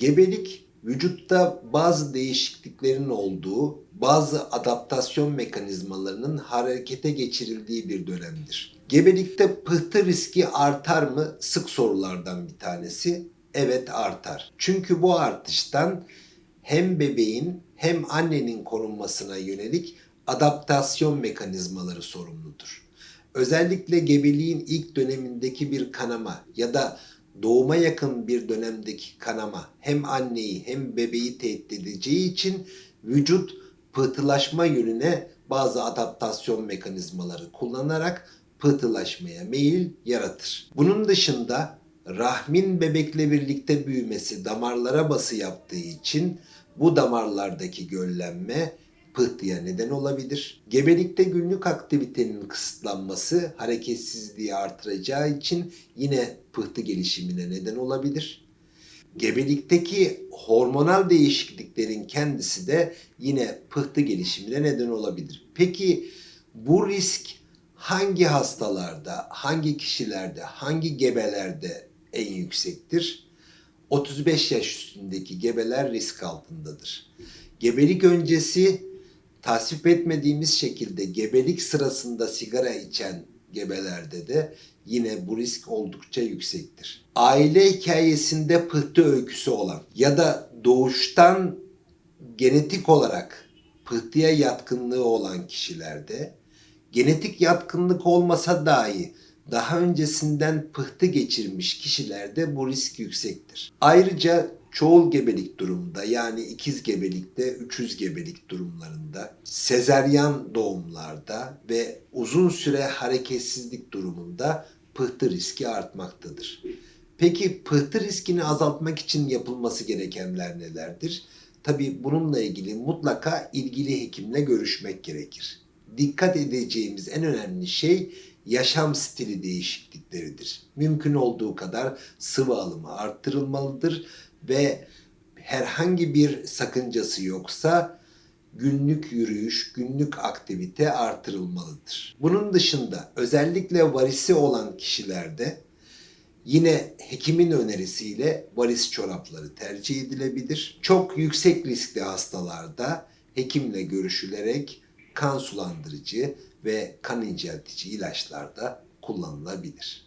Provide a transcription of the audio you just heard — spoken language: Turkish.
Gebelik vücutta bazı değişikliklerin olduğu, bazı adaptasyon mekanizmalarının harekete geçirildiği bir dönemdir. Gebelikte pıhtı riski artar mı? Sık sorulardan bir tanesi. Evet artar. Çünkü bu artıştan hem bebeğin hem annenin korunmasına yönelik adaptasyon mekanizmaları sorumludur. Özellikle gebeliğin ilk dönemindeki bir kanama ya da doğuma yakın bir dönemdeki kanama hem anneyi hem bebeği tehdit edeceği için vücut pıhtılaşma yönüne bazı adaptasyon mekanizmaları kullanarak pıhtılaşmaya meyil yaratır. Bunun dışında rahmin bebekle birlikte büyümesi damarlara bası yaptığı için bu damarlardaki göllenme pıhtıya neden olabilir. Gebelikte günlük aktivitenin kısıtlanması hareketsizliği artıracağı için yine pıhtı gelişimine neden olabilir. Gebelikteki hormonal değişikliklerin kendisi de yine pıhtı gelişimine neden olabilir. Peki bu risk hangi hastalarda, hangi kişilerde, hangi gebelerde en yüksektir? 35 yaş üstündeki gebeler risk altındadır. Gebelik öncesi tasvip etmediğimiz şekilde gebelik sırasında sigara içen gebelerde de yine bu risk oldukça yüksektir. Aile hikayesinde pıhtı öyküsü olan ya da doğuştan genetik olarak pıhtıya yatkınlığı olan kişilerde genetik yatkınlık olmasa dahi daha öncesinden pıhtı geçirmiş kişilerde bu risk yüksektir. Ayrıca çoğul gebelik durumunda yani ikiz gebelikte, üçüz gebelik durumlarında, sezeryan doğumlarda ve uzun süre hareketsizlik durumunda pıhtı riski artmaktadır. Peki pıhtı riskini azaltmak için yapılması gerekenler nelerdir? Tabii bununla ilgili mutlaka ilgili hekimle görüşmek gerekir. Dikkat edeceğimiz en önemli şey yaşam stili değişiklikleridir. Mümkün olduğu kadar sıvı alımı arttırılmalıdır ve herhangi bir sakıncası yoksa günlük yürüyüş, günlük aktivite artırılmalıdır. Bunun dışında özellikle varisi olan kişilerde yine hekimin önerisiyle varis çorapları tercih edilebilir. Çok yüksek riskli hastalarda hekimle görüşülerek kan sulandırıcı ve kan inceltici ilaçlar da kullanılabilir.